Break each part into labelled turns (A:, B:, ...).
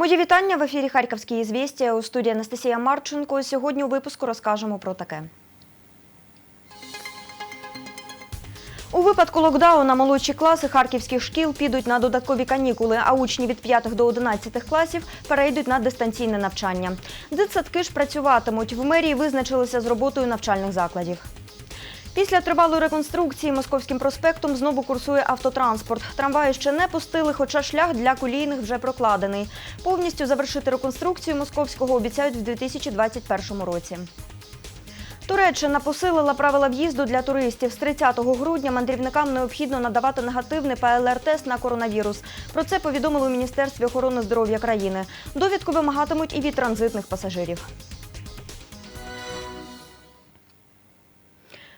A: Мої вітання в ефірі Харківські ізвістія у студії Анастасія Марченко. Сьогодні у випуску розкажемо про таке. У випадку локдауна молодші класи харківських шкіл підуть на додаткові канікули, а учні від 5 до 11 класів перейдуть на дистанційне навчання. Дитсадки ж працюватимуть. В мерії визначилися з роботою навчальних закладів. Після тривалої реконструкції московським проспектом знову курсує автотранспорт. Трамваї ще не пустили, хоча шлях для колійних вже прокладений. Повністю завершити реконструкцію московського обіцяють в 2021 році. Туреччина посилила правила в'їзду для туристів. З 30 грудня мандрівникам необхідно надавати негативний ПЛР-тест на коронавірус. Про це повідомили у Міністерстві охорони здоров'я країни. Довідку вимагатимуть і від транзитних пасажирів.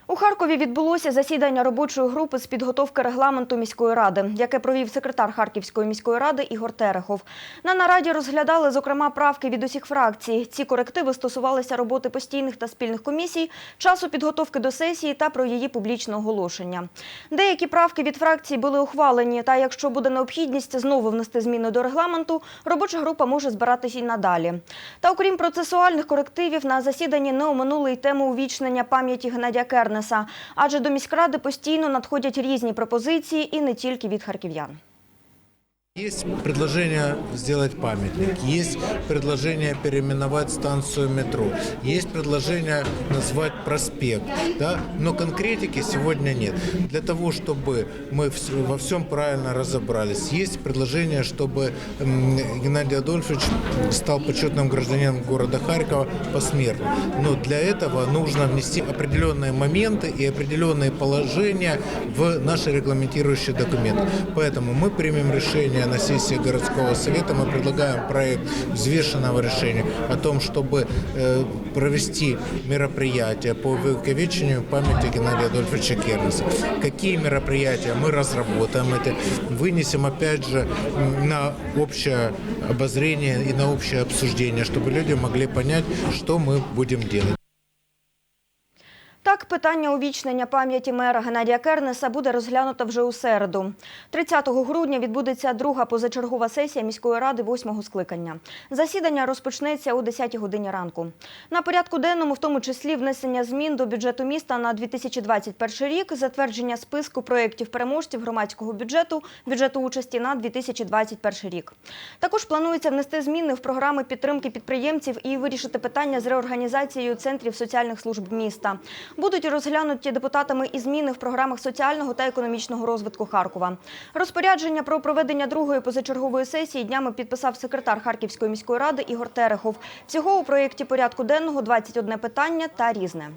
A: У Харкові відбулося засідання робочої групи з підготовки регламенту міської ради, яке провів секретар Харківської міської ради Ігор Терехов. На нараді розглядали, зокрема, правки від усіх фракцій. Ці корективи стосувалися роботи постійних та спільних комісій, часу підготовки до сесії та про її публічне оголошення. Деякі правки від фракцій були ухвалені, та якщо буде необхідність знову внести зміни до регламенту, робоча група може збиратися і надалі. Та окрім процесуальних корективів, на засіданні не оминули й тему увічнення пам'яті Геннадія Кернеса, адже до міськради постійно надходять різні пропозиції і не тільки від харків'ян.
B: Есть предложение сделать памятник, есть предложение переименовать станцию метро, есть предложение назвать проспект, да? но конкретики сегодня нет. Для того, чтобы мы во всем правильно разобрались, есть предложение, чтобы Геннадий Адольфович стал почетным гражданином города Харькова посмертно. Но для этого нужно внести определенные моменты и определенные положения в наши регламентирующие документы. Поэтому мы примем решение на сессии городского совета. Мы предлагаем проект взвешенного решения о том, чтобы э, провести мероприятия по увековечению памяти Геннадия Адольфовича Кернеса. Какие мероприятия мы разработаем это, вынесем опять же м, на общее обозрение и на общее обсуждение, чтобы люди могли понять, что мы будем делать.
A: Так, питання увічнення пам'яті мера Геннадія Кернеса буде розглянуто вже у середу. 30 грудня відбудеться друга позачергова сесія міської ради восьмого скликання. Засідання розпочнеться о 10 годині ранку. На порядку денному, в тому числі внесення змін до бюджету міста на 2021 рік, затвердження списку проєктів переможців громадського бюджету, бюджету участі на 2021 рік. Також планується внести зміни в програми підтримки підприємців і вирішити питання з реорганізацією центрів соціальних служб міста. Будуть розглянуті депутатами і зміни в програмах соціального та економічного розвитку Харкова. Розпорядження про проведення другої позачергової сесії днями підписав секретар Харківської міської ради Ігор Терехов. Всього у проєкті порядку денного 21 питання та різне.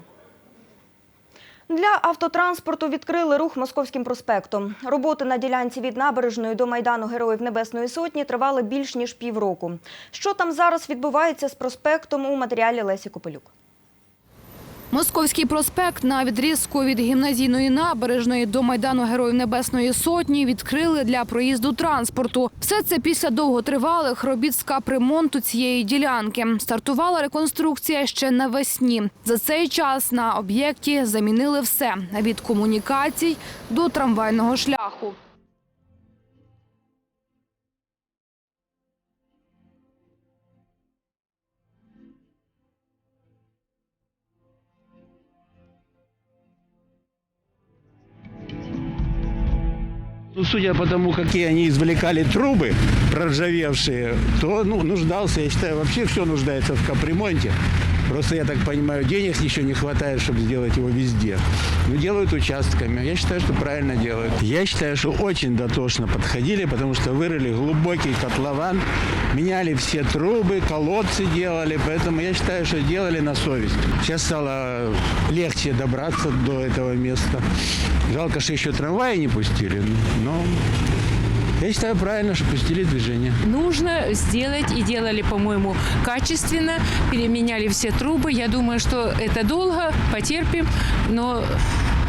A: Для автотранспорту відкрили рух московським проспектом. Роботи на ділянці від набережної до майдану Героїв Небесної Сотні тривали більш ніж півроку. Що там зараз відбувається з проспектом у матеріалі Лесі Копелюк?
C: Московський проспект на відрізку від гімназійної набережної до майдану Героїв Небесної Сотні відкрили для проїзду транспорту. Все це після довготривалих робіт з капремонту цієї ділянки. Стартувала реконструкція ще навесні. За цей час на об'єкті замінили все від комунікацій до трамвайного шляху.
D: Ну, судя по тому, какие они извлекали трубы, проржавевшие, то ну, нуждался, я считаю, вообще все нуждается в капремонте. Просто, я так понимаю, денег еще не хватает, чтобы сделать его везде. Но делают участками. Я считаю, что правильно делают. Я считаю, что очень дотошно подходили, потому что вырыли глубокий котлован, меняли все трубы, колодцы делали. Поэтому я считаю, что делали на совесть. Сейчас стало легче добраться до этого места. Жалко, что еще трамваи не пустили, но я считаю правильно, что пустили движение.
E: нужно сделать и делали, по-моему, качественно, переменяли все трубы. Я думаю, что это долго, потерпим, но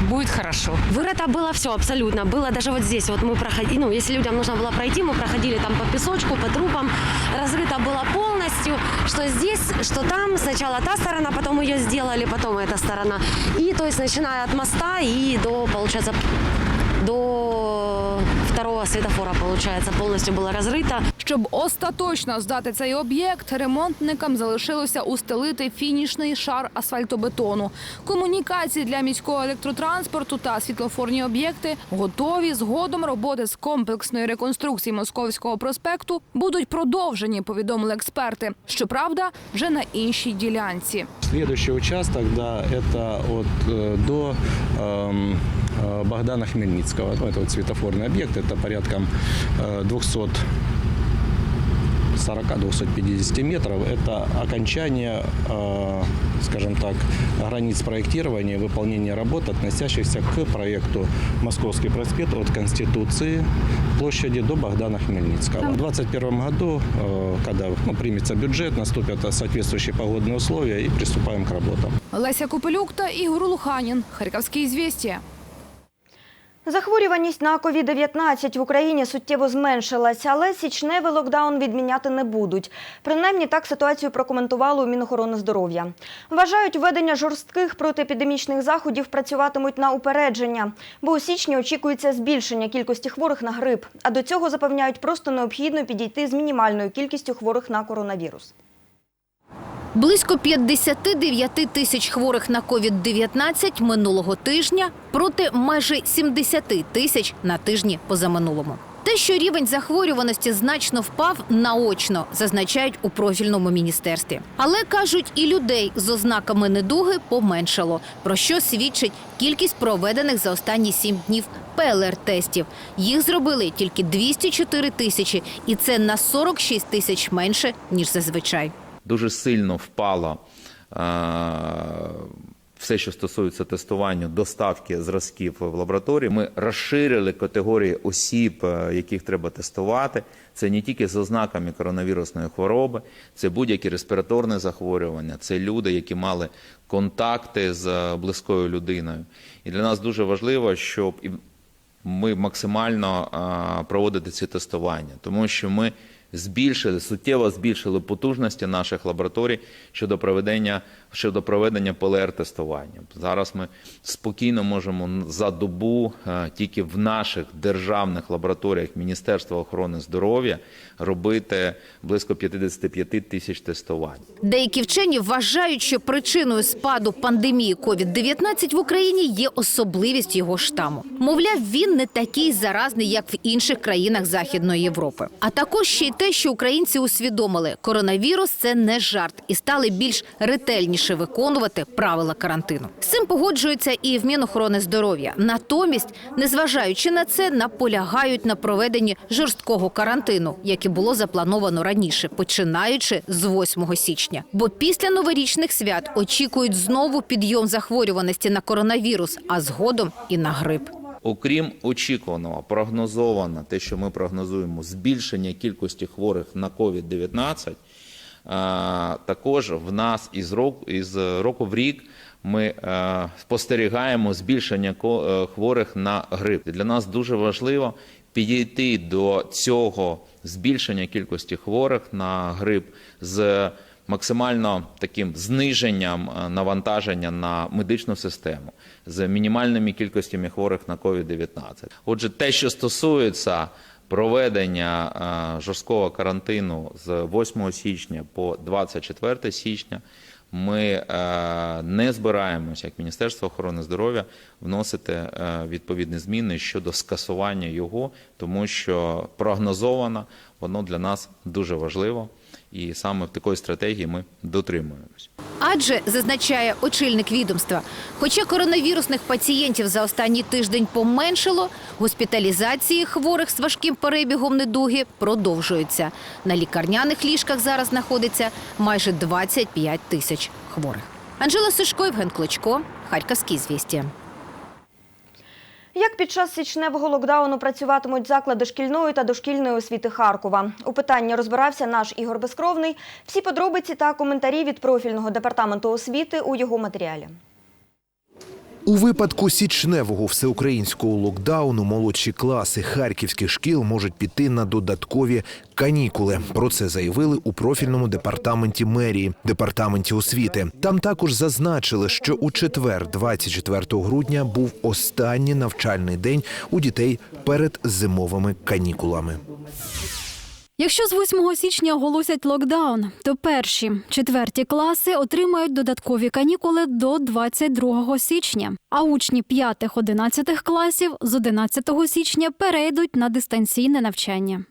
E: будет хорошо.
F: Вырыто было все абсолютно. Было даже вот здесь. Вот мы проходили, ну, если людям нужно было пройти, мы проходили там по песочку, по трубам. Разрыто было полностью. Что здесь, что там. Сначала та сторона, потом ее сделали, потом эта сторона. И то есть начиная от моста и до, получается, до второго светофора, получается, полностью было разрыто.
C: Щоб остаточно здати цей об'єкт, ремонтникам залишилося устелити фінішний шар асфальтобетону. Комунікації для міського електротранспорту та світлофорні об'єкти готові. Згодом роботи з комплексної реконструкції Московського проспекту будуть продовжені, повідомили експерти. Щоправда, вже на іншій ділянці.
G: Следующий участок, да, это от э, до эм, э, Богдана Хмельницкого. Ну, это вот светофорный объект, это порядка э, 200 40-250 метров. Это окончание, э, скажем так, границ проектирования, выполнения работ, относящихся к проекту Московский проспект от Конституции площади до Богдана Хмельницкого. В 2021 году, э, когда ну, примется бюджет, наступят соответствующие погодные условия и приступаем к работам.
C: Леся Купелюк та Ігор Луханін. Харківські звістя.
A: Захворюваність на COVID-19 в Україні суттєво зменшилася, але січневий локдаун відміняти не будуть. Принаймні так ситуацію прокоментували у Мінохорони здоров'я. Вважають, введення жорстких протиепідемічних заходів працюватимуть на упередження, бо у січні очікується збільшення кількості хворих на грип. А до цього запевняють, просто необхідно підійти з мінімальною кількістю хворих на коронавірус.
H: Близько 59 тисяч хворих на COVID-19 минулого тижня проти майже 70 тисяч на тижні позаминулому. Те, що рівень захворюваності значно впав наочно, зазначають у профільному міністерстві. Але кажуть, і людей з ознаками недуги поменшало, про що свідчить кількість проведених за останні сім днів ПЛР-тестів. Їх зробили тільки 204 тисячі, і це на 46 тисяч менше ніж зазвичай.
I: Дуже сильно впало е, все, що стосується тестування, доставки зразків в лабораторії. Ми розширили категорії осіб, е, яких треба тестувати. Це не тільки з ознаками коронавірусної хвороби, це будь-які респіраторні захворювання, це люди, які мали контакти з е, близькою людиною. І для нас дуже важливо, щоб ми максимально проводити ці тестування, тому що ми збільшили суттєво збільшили потужності наших лабораторій щодо проведення щодо проведення ПЛР-тестування. Зараз ми спокійно можемо за добу тільки в наших державних лабораторіях Міністерства охорони здоров'я робити близько 55 тисяч тестувань.
H: Деякі вчені вважають, що причиною спаду пандемії COVID-19 в Україні є особливість його штаму. Мовляв, він не такий заразний, як в інших країнах Західної Європи. А також ще й те, що українці усвідомили, коронавірус це не жарт і стали більш ретельніше виконувати правила карантину. З цим погоджуються і в Мінохорони здоров'я. Натомість, незважаючи на це, наполягають на проведенні жорсткого карантину, як і було заплановано раніше, починаючи з 8 січня. Бо після новорічних свят очікують знову підйом захворюваності на коронавірус, а згодом і на грип.
I: Окрім очікуваного, прогнозовано те, що ми прогнозуємо, збільшення кількості хворих на COVID-19, е, також в нас із року, із року в рік ми е, спостерігаємо збільшення е, хворих на грип. Для нас дуже важливо підійти до цього збільшення кількості хворих на грип з максимально таким зниженням е, навантаження на медичну систему з мінімальними кількостями хворих на COVID-19. Отже, те, що стосується проведення е, жорсткого карантину з 8 січня по 24 січня, ми е, не збираємося, як Міністерство охорони здоров'я, вносити е, відповідні зміни щодо скасування його, тому що прогнозовано воно для нас дуже важливо, і саме такої стратегії ми дотримуємось.
H: Адже зазначає очільник відомства, хоча коронавірусних пацієнтів за останній тиждень поменшало, госпіталізації хворих з важким перебігом недуги продовжуються. На лікарняних ліжках зараз знаходиться майже 25 тисяч хворих. Анжела Сишко, Євген Клочко, Харківські звісті.
A: Як під час січневого локдауну працюватимуть заклади шкільної та дошкільної освіти Харкова? У питанні розбирався наш Ігор Безкровний. Всі подробиці та коментарі від профільного департаменту освіти у його матеріалі.
J: У випадку січневого всеукраїнського локдауну молодші класи харківських шкіл можуть піти на додаткові канікули. Про це заявили у профільному департаменті мерії, департаменті освіти. Там також зазначили, що у четвер, 24 грудня, був останній навчальний день у дітей перед зимовими канікулами.
K: Якщо з 8 січня оголосять локдаун, то перші четверті класи отримають додаткові канікули до 22 січня. А учні 5-11 класів з 11 січня перейдуть на дистанційне навчання.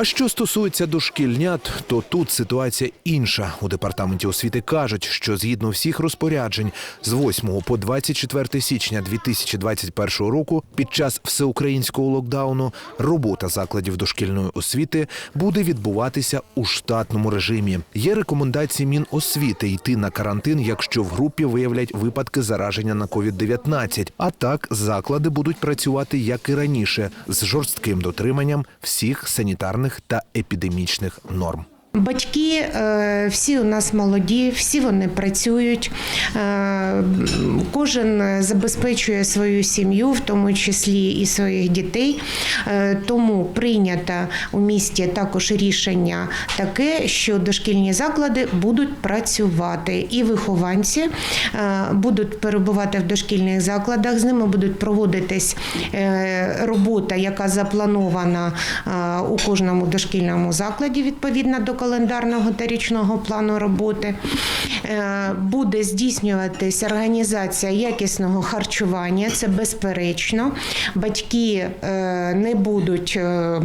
J: А що стосується дошкільнят, то тут ситуація інша. У департаменті освіти кажуть, що згідно всіх розпоряджень з 8 по 24 січня 2021 року, під час всеукраїнського локдауну, робота закладів дошкільної освіти буде відбуватися у штатному режимі. Є рекомендації Міносвіти йти на карантин, якщо в групі виявлять випадки зараження на COVID-19. А так заклади будуть працювати як і раніше з жорстким дотриманням всіх санітарних та епідемічних норм.
L: Батьки е, всі у нас молоді, всі вони працюють. Е, Кожен забезпечує свою сім'ю, в тому числі і своїх дітей. Е, Тому прийнято у місті також рішення таке, що дошкільні заклади будуть працювати, і вихованці е, будуть перебувати в дошкільних закладах. З ними будуть проводитись е, робота, яка запланована е, у кожному дошкільному закладі відповідно до календарного та річного плану роботи. Е, Буде здійснюватись організація якісного харчування, це безперечно. Батьки е, не будуть е,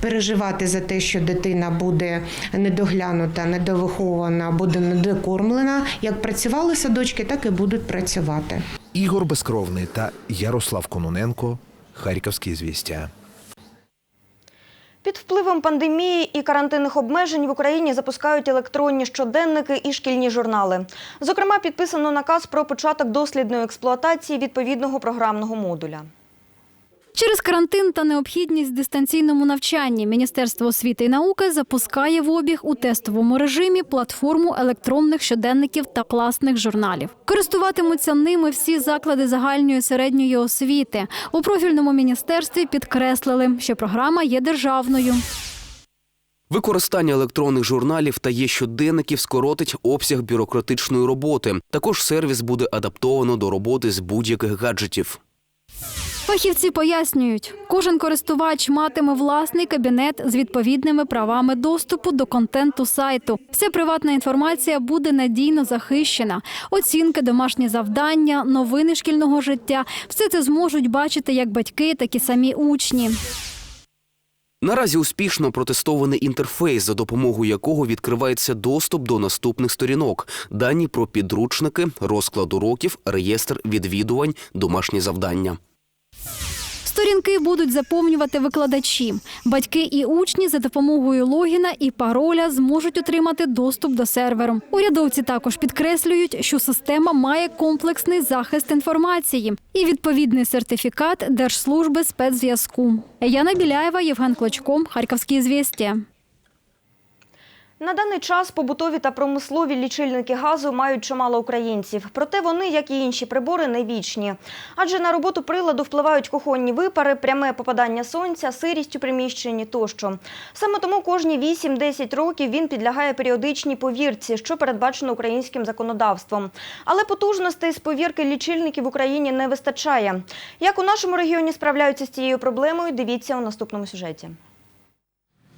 L: переживати за те, що дитина буде недоглянута, недовихована, буде недокормлена. Як працювали садочки, так і будуть працювати.
J: Ігор Безкровний та Ярослав Кононенко. Харківські звістя.
A: Під впливом пандемії і карантинних обмежень в Україні запускають електронні щоденники і шкільні журнали. Зокрема, підписано наказ про початок дослідної експлуатації відповідного програмного модуля.
K: Через карантин та необхідність дистанційному навчанні Міністерство освіти і науки запускає в обіг у тестовому режимі платформу електронних щоденників та класних журналів. Користуватимуться ними всі заклади загальної середньої освіти. У профільному міністерстві підкреслили, що програма є державною.
M: Використання електронних журналів та є щоденників скоротить обсяг бюрократичної роботи. Також сервіс буде адаптовано до роботи з будь-яких гаджетів.
K: Фахівці пояснюють, кожен користувач матиме власний кабінет з відповідними правами доступу до контенту сайту. Вся приватна інформація буде надійно захищена. Оцінки, домашні завдання, новини шкільного життя все це зможуть бачити як батьки, так і самі учні.
M: Наразі успішно протестований інтерфейс, за допомогою якого відкривається доступ до наступних сторінок, дані про підручники, розклад уроків, реєстр відвідувань, домашні завдання.
K: Сторінки будуть заповнювати викладачі. Батьки і учні за допомогою логіна і пароля зможуть отримати доступ до серверу. Урядовці також підкреслюють, що система має комплексний захист інформації і відповідний сертифікат Держслужби спецзв'язку. Яна Біляєва, Євген Клочко, Харківські звістя.
A: На даний час побутові та промислові лічильники газу мають чимало українців. Проте вони, як і інші прибори, не вічні. Адже на роботу приладу впливають кухонні випари, пряме попадання сонця, сирість у приміщенні тощо. Саме тому кожні 8-10 років він підлягає періодичній повірці, що передбачено українським законодавством. Але потужностей з повірки лічильників в Україні не вистачає. Як у нашому регіоні справляються з цією проблемою, дивіться у наступному сюжеті.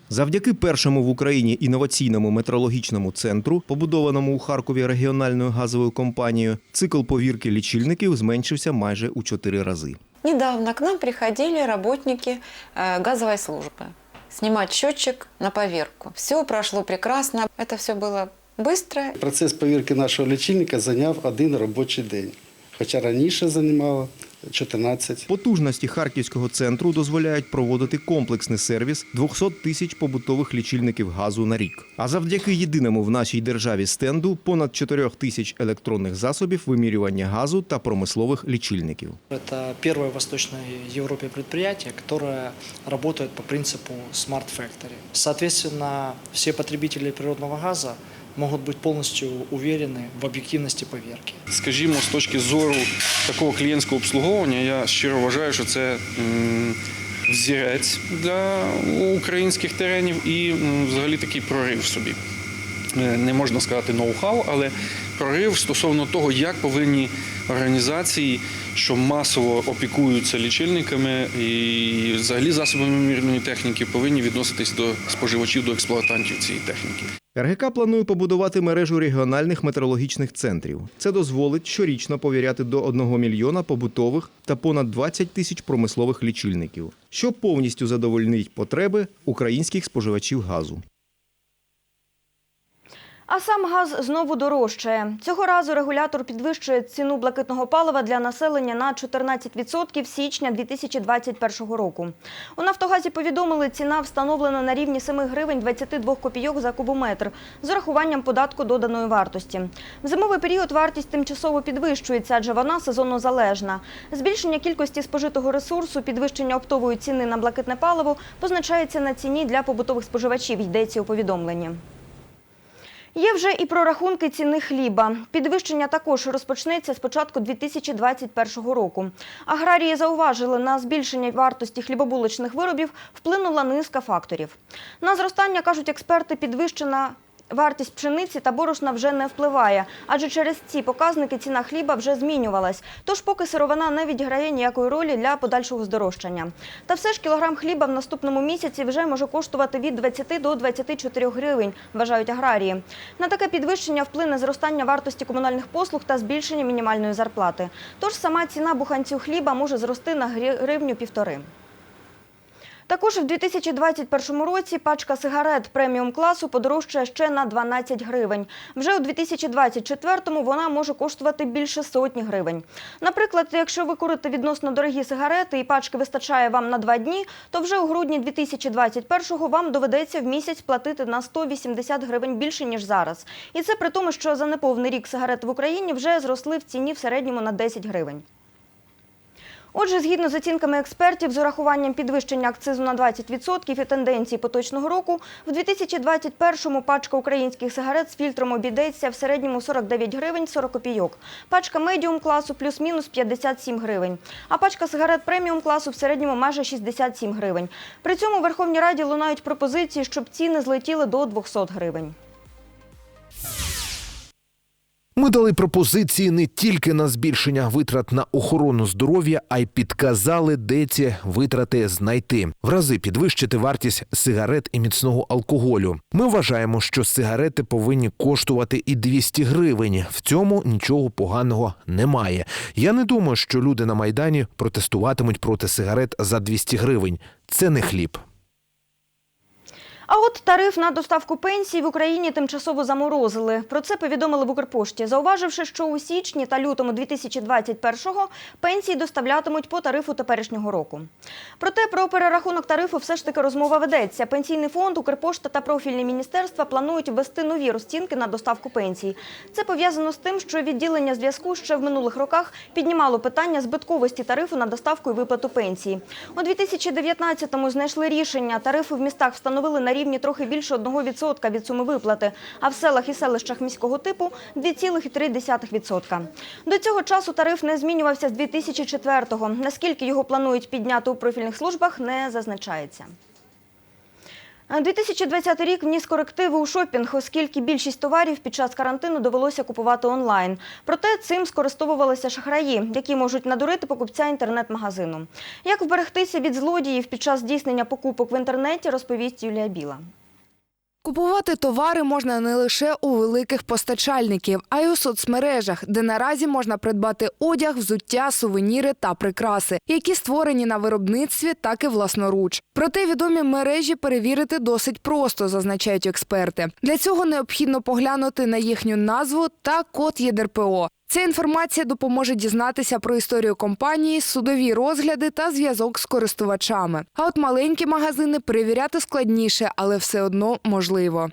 N: Завдяки першому в Україні інноваційному метрологічному центру, побудованому у Харкові регіональною газовою компанією, цикл повірки лічильників зменшився майже у чотири рази.
O: Недавно к нам приходили работники э, газовой службы снимать счетчик на поверку. Все прошло прекрасно, это все было быстро.
P: Процес повірки нашого лічильника зайняв один робочий день, хоча раніше займало 14.
N: Потужності харківського центру дозволяють проводити комплексний сервіс 200 тисяч побутових лічильників газу на рік. А завдяки єдиному в нашій державі стенду понад 4 тисяч електронних засобів вимірювання газу та промислових лічильників.
Q: Это первое в Восточной Европе предприятие, которое работает по принципу Smart Factory. Соответственно, все потребители природного газа могут быть полностью уверены в объективности поверки.
R: Скажімо, з точки зору такого клієнтського обслуговування, я щиро вважаю, що це м, взірець для українських теренів і м, взагалі такий прорив собі. Е, Не можна сказати ноу-хау, але прорив стосовно того, як повинні організації, що масово опікуються лічильниками і взагалі засобами мірної техніки, повинні відноситись до споживачів, до експлуатантів цієї техніки.
N: РГК планує побудувати мережу регіональних метеорологічних центрів. Це дозволить щорічно повіряти до 1 мільйона побутових та понад 20 тисяч промислових лічильників, що повністю задовольнить потреби українських споживачів газу.
A: А сам газ знову дорожчає. Цього разу регулятор підвищує ціну блакитного палива для населення на 14% з січня 2021 року. У Нафтогазі повідомили, ціна встановлена на рівні 7 гривень 22 копійок за кубометр з урахуванням податку доданої вартості. В зимовий період вартість тимчасово підвищується, адже вона сезонно залежна. Збільшення кількості спожитого ресурсу, підвищення оптової ціни на блакитне паливо позначається на ціні для побутових споживачів, йдеться у повідомленні. Є вже і прорахунки ціни хліба. Підвищення також розпочнеться з початку 2021 року. Аграрії зауважили, на збільшення вартості хлібобуличних виробів вплинула низка факторів. На зростання, кажуть експерти, підвищена вартість пшениці та борошна вже не впливає, адже через ці показники ціна хліба вже змінювалась. Тож поки сировина не відіграє ніякої ролі для подальшого здорожчання. Та все ж кілограм хліба в наступному місяці вже може коштувати від 20 до 24 гривень, вважають аграрії. На таке підвищення вплине зростання вартості комунальних послуг та збільшення мінімальної зарплати. Тож сама ціна буханцю хліба може зрости на гривню півтори. Також в 2021 році пачка сигарет преміум класу подорожчає ще на 12 гривень. Вже у 2024-му вона може коштувати більше сотні гривень. Наприклад, якщо ви курите відносно дорогі сигарети і пачки вистачає вам на два дні, то вже у грудні 2021-го вам доведеться в місяць платити на 180 гривень більше, ніж зараз. І це при тому, що за неповний рік сигарети в Україні вже зросли в ціні в середньому на 10 гривень. Отже, згідно з оцінками експертів, з урахуванном підвищення акцизу на 20% і тенденції поточного року, в 2021-му пачка українських сигарет з фільтром обійдеться в середньому 49 гривень 40 копійок. Пачка медіум класу плюс-мінус 57 гривень. А пачка сигарет преміум класу в середньому майже 67 гривень. При цьому в Верховній Раді лунають пропозиції, щоб ціни злетіли до 200 гривень.
J: Ми дали пропозиції не тільки на збільшення витрат на охорону здоров'я, а й підказали, де ці витрати знайти. В рази підвищити вартість сигарет і міцного алкоголю. Ми вважаємо, що сигарети повинні коштувати і 200 гривень. В цьому нічого поганого немає. Я не думаю, що люди на майдані протестуватимуть проти сигарет за 200 гривень. Це не хліб.
A: А от тариф на доставку пенсій в Україні тимчасово заморозили. Про це повідомили в Укрпошті, зауваживши, що у січні та лютому 2021-го пенсії доставлятимуть по тарифу теперішнього року. Проте про перерахунок тарифу все ж таки розмова ведеться. Пенсійний фонд, Укрпошта та профільні міністерства планують ввести нові розцінки на доставку пенсій. Це пов'язано з тим, що відділення зв'язку ще в минулих роках піднімало питання збитковості тарифу на доставку і виплату пенсії. У 2019-му знайшли рішення. Тарифи в містах встановили на рівні трохи більше 1% від суми виплати, а в селах і селищах міського типу 2,3%. До цього часу тариф не змінювався з 2004-го. Наскільки його планують підняти у профільних службах, не зазначається. 2020 рік вніс корективи у шопінг, оскільки більшість товарів під час карантину довелося купувати онлайн. Проте цим скористовувалися шахраї, які можуть надурити покупця інтернет-магазину. Як вберегтися від злодіїв під час здійснення покупок в інтернеті, розповість Юлія Біла.
S: Купувати товари можна не лише у великих постачальників, а й у соцмережах, де наразі можна придбати одяг, взуття, сувеніри та прикраси, які створені на виробництві, так і власноруч. Проте відомі мережі перевірити досить просто, зазначають експерти. Для цього необхідно поглянути на їхню назву та код ЄДРПО. Ця інформація допоможе дізнатися про історію компанії, судові розгляди та зв'язок з користувачами. А от маленькі магазини перевіряти складніше, але все одно можливо.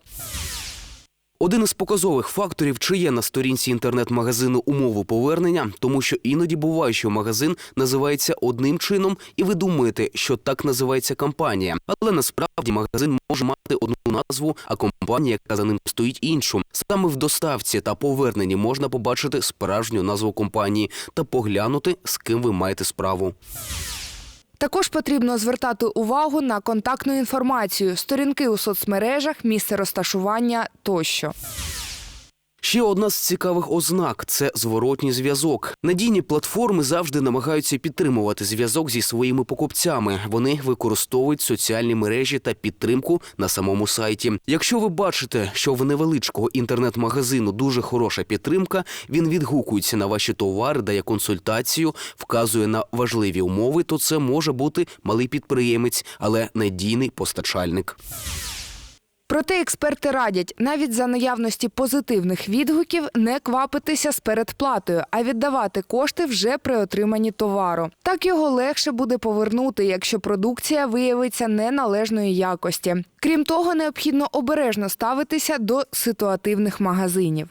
M: Один із показових факторів, чи є на сторінці інтернет-магазину умови повернення, тому що іноді буває, що магазин називається одним чином, і ви думаєте, що так називається компанія. Але насправді магазин може мати одну назву, а компанія, яка за ним стоїть, іншу. Саме в доставці та поверненні можна побачити справжню назву компанії та поглянути, з ким ви маєте справу.
S: Також потрібно звертати увагу на контактну інформацію, сторінки у соцмережах, місце розташування тощо.
M: Ще одна з цікавих ознак це зворотній зв'язок. Надійні платформи завжди намагаються підтримувати зв'язок зі своїми покупцями. Вони використовують соціальні мережі та підтримку на самому сайті. Якщо ви бачите, що в невеличкого інтернет-магазину дуже хороша підтримка, він відгукується на ваші товари, дає консультацію, вказує на важливі умови, то це може бути малий підприємець, але надійний постачальник.
S: Проте експерти радять навіть за наявності позитивних відгуків не квапитися з передплатою, а віддавати кошти вже при отриманні товару. Так його легше буде повернути, якщо продукція виявиться неналежної якості. Крім того, необхідно обережно ставитися до ситуативних магазинів.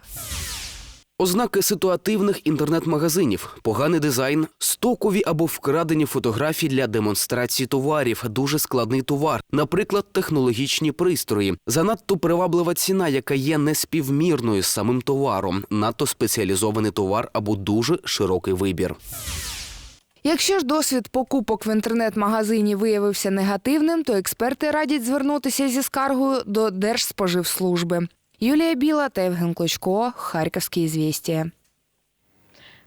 M: Ознаки ситуативних інтернет-магазинів, поганий дизайн, стокові або вкрадені фотографії для демонстрації товарів, дуже складний товар, наприклад, технологічні пристрої, занадто приваблива ціна, яка є неспівмірною з самим товаром, надто спеціалізований товар або дуже широкий вибір.
S: Якщо ж досвід покупок в інтернет-магазині виявився негативним, то експерти радять звернутися зі скаргою до Держспоживслужби. Юлія Біла та Євген Клочко, Харківські звістія.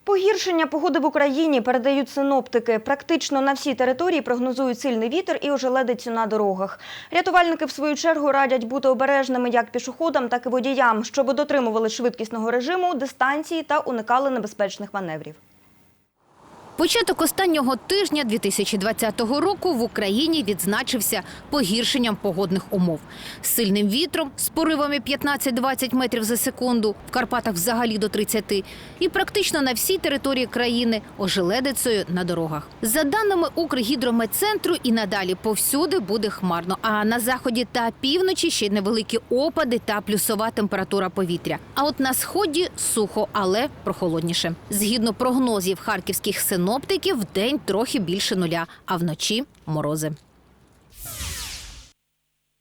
A: Погіршення погоди в Україні передають синоптики. Практично на всій території прогнозують сильний вітер і ожеледицю на дорогах. Рятувальники, в свою чергу, радять бути обережними як пішоходам, так і водіям, щоб дотримували швидкісного режиму, дистанції та уникали небезпечних маневрів.
H: Початок останнього тижня 2020 року в Україні відзначився погіршенням погодних умов. З сильним вітром, з поривами 15-20 метрів за секунду, в Карпатах взагалі до 30, і практично на всій території країни ожеледицею на дорогах. За даними Укргідрометцентру, і надалі повсюди буде хмарно. А на заході та півночі ще невеликі опади та плюсова температура повітря. А от на сході сухо, але прохолодніше. Згідно прогнозів харківських синоптиків, в день трохи більше нуля, а вночі морози.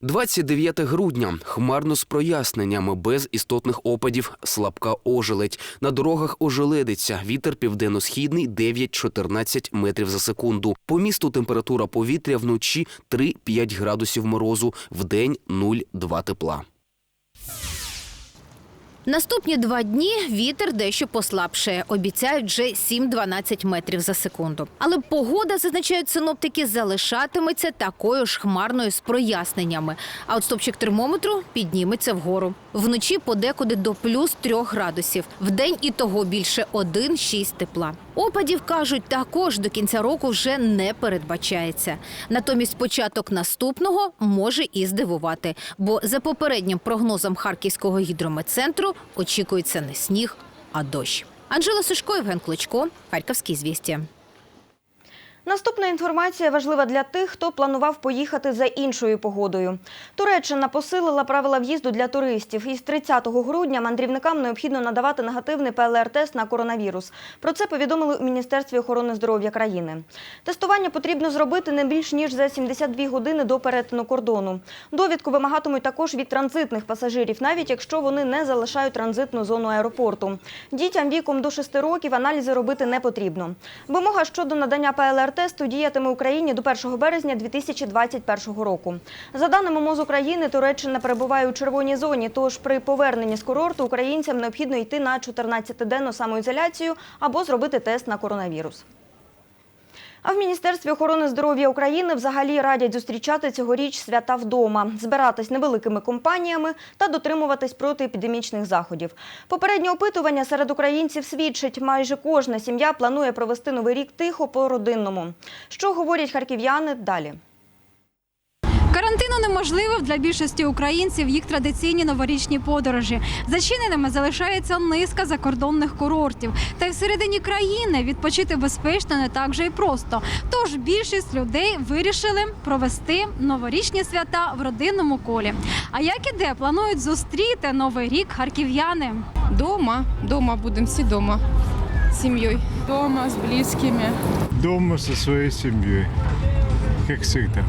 M: 29 грудня. Хмарно з проясненнями, без істотних опадів, слабка ожеледь. На дорогах ожеледиться. Вітер південно-східний 9-14 метрів за секунду. По місту температура повітря вночі 3-5 градусів морозу, вдень 0-2 тепла.
H: Наступні два дні вітер дещо послабшає. Обіцяють вже 7-12 метрів за секунду. Але погода, зазначають синоптики, залишатиметься такою ж хмарною з проясненнями. А от стопчик термометру підніметься вгору. Вночі подекуди до плюс 3 градусів. Вдень і того більше 1-6 тепла. Опадів, кажуть, також до кінця року вже не передбачається. Натомість початок наступного може і здивувати. Бо за попереднім прогнозом Харківського гідрометцентру очікується не сніг, а дощ. Анжела Сушко, Євген Клочко, Харківські звістя.
A: Наступна інформація важлива для тих, хто планував поїхати за іншою погодою. Туреччина посилила правила в'їзду для туристів. Із 30 грудня мандрівникам необхідно надавати негативний ПЛР-тест на коронавірус. Про це повідомили у Міністерстві охорони здоров'я країни. Тестування потрібно зробити не більш ніж за 72 години до перетину кордону. Довідку вимагатимуть також від транзитних пасажирів, навіть якщо вони не залишають транзитну зону аеропорту. Дітям віком до 6 років аналізи робити не потрібно. Вимога щодо надання ПЛР-тесту діятиме Україні до 1 березня 2021 року. За даними МОЗ України, Туреччина перебуває у червоній зоні, тож при поверненні з курорту українцям необхідно йти на 14-денну самоізоляцію або зробити тест на коронавірус. А в Міністерстві охорони здоров'я України взагалі радять зустрічати цьогоріч свята вдома, збиратись невеликими компаніями та дотримуватись протиепідемічних заходів. Попереднє опитування серед українців свідчить, майже кожна сім'я планує провести новий рік тихо по родинному. Що говорять харків'яни далі?
K: Карантину унеможливив для більшості українців їх традиційні новорічні подорожі. Зачиненими залишається низка закордонних курортів. Та й всередині країни відпочити безпечно не так же й просто. Тож більшість людей вирішили провести новорічні свята в родинному колі. А як і де планують зустріти новий рік харків'яни?
T: Дома. Дома будем все дома. С семьей. Дома, с близкими.
U: Дома со своей семьей. Как всегда.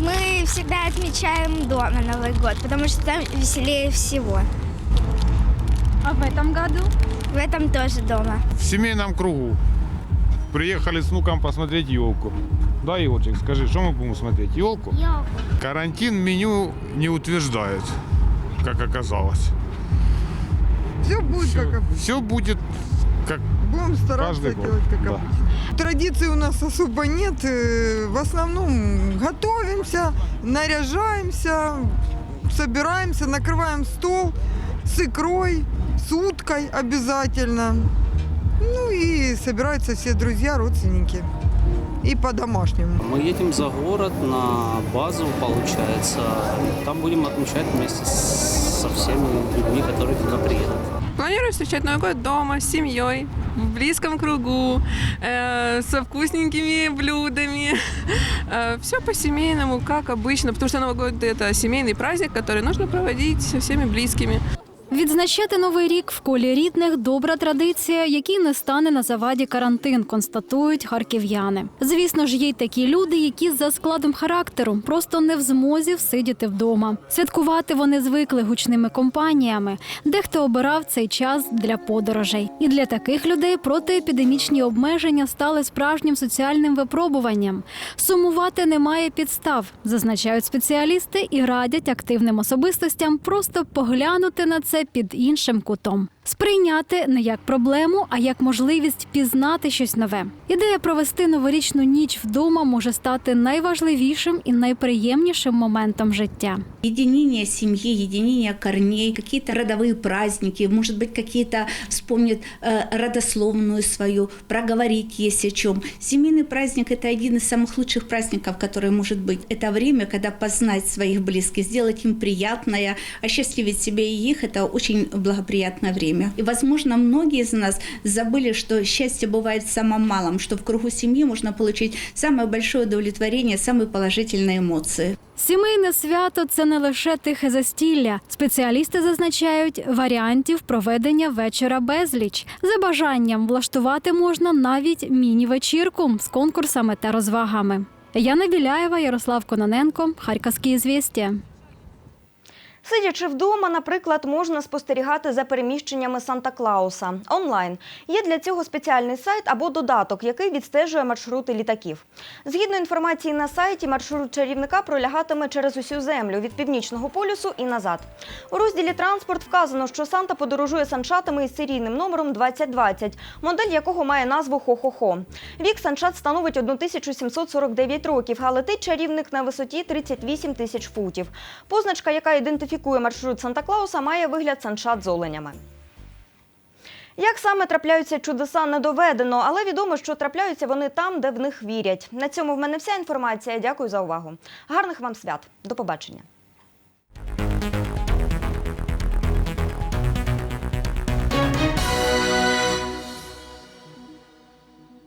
V: Мы всегда отмечаем дома Новый год, потому что там веселее всего.
K: А в этом году?
V: В этом тоже дома.
U: В семейном кругу. Приехали с внуком посмотреть елку. Да, Елчик, скажи, что мы будем смотреть? Елку? Карантин меню не утверждает, как оказалось.
W: Все будет как обычно.
U: Все будет как
W: Будем стараться
U: каждый год.
W: делать как
U: Да.
W: обычно. Традиций у нас особо нет. э, В основном готовимся, наряжаемся, собираемся, накрываем стол с икрой, с уткой обязательно. Ну и собираются все друзья, родственники. И по-домашнему.
X: Мы едем за город на базу, получается. Там будем отмечать вместе со всеми людьми, которые туда приедут.
T: Планирую встречать Новый год дома, с семьей, в близком кругу, э, со вкусненькими блюдами. все по-семейному, как обычно, потому что Новый год – это семейный праздник, который нужно проводить со всеми близкими.
K: Відзначати новий рік в колі рідних добра традиція, якій не стане на заваді карантин, констатують харків'яни. Звісно ж, є й такі люди, які за складом характеру просто не в змозі всидіти вдома. Святкувати вони звикли гучними компаніями. Дехто обирав цей час для подорожей. І для таких людей протиепідемічні обмеження стали справжнім соціальним випробуванням. Сумувати немає підстав, зазначають спеціалісти і радять активним особистостям просто поглянути на це під іншим кутом Сприйняти не як проблему, а як можливість пізнати щось нове. Ідея провести новорічну ніч вдома може стати найважливішим і найприємнішим моментом життя.
Y: Единение семьи, единение корней, какие-то родовые праздники, может быть, какие-то вспомнят э, родословную свою, проговорить есть о чем. Семейный праздник – это один из самых лучших праздников, который может быть. Это время, когда познать своих близких, сделать им приятное, осчастливить себя и их – это очень благоприятное время. И, возможно, многие из нас забыли, что счастье бывает в самом малом, что в кругу семьи можно получить самое большое удовлетворение, самые положительные эмоции.
K: Сімейне свято це не лише тихе застілля. Спеціалісти зазначають, варіантів проведення вечора безліч. За бажанням влаштувати можна навіть міні-вечірку з конкурсами та розвагами. Яна Біляєва, Ярослав Кононенко, Харківські звістя.
A: Сидячи вдома, наприклад, можна спостерігати за переміщеннями Санта-Клауса онлайн. Є для цього спеціальний сайт або додаток, який відстежує маршрути літаків. Згідно інформації на сайті, маршрут чарівника пролягатиме через усю землю від північного полюсу і назад. У розділі транспорт вказано, що Санта подорожує санчатами із серійним номером 2020, модель якого має назву Хо-Хо-Хо. Вік санчат становить 1749 років, а летить чарівник на висоті 38 тисяч футів. Позначка, яка ідентифікує маршрут Санта-Клауса, має вигляд санчат з оленями. Як саме трапляються чудеса, не доведено, але відомо, що трапляються вони там, де в них вірять. На цьому в мене вся інформація. Дякую за увагу. Гарних вам свят. До побачення.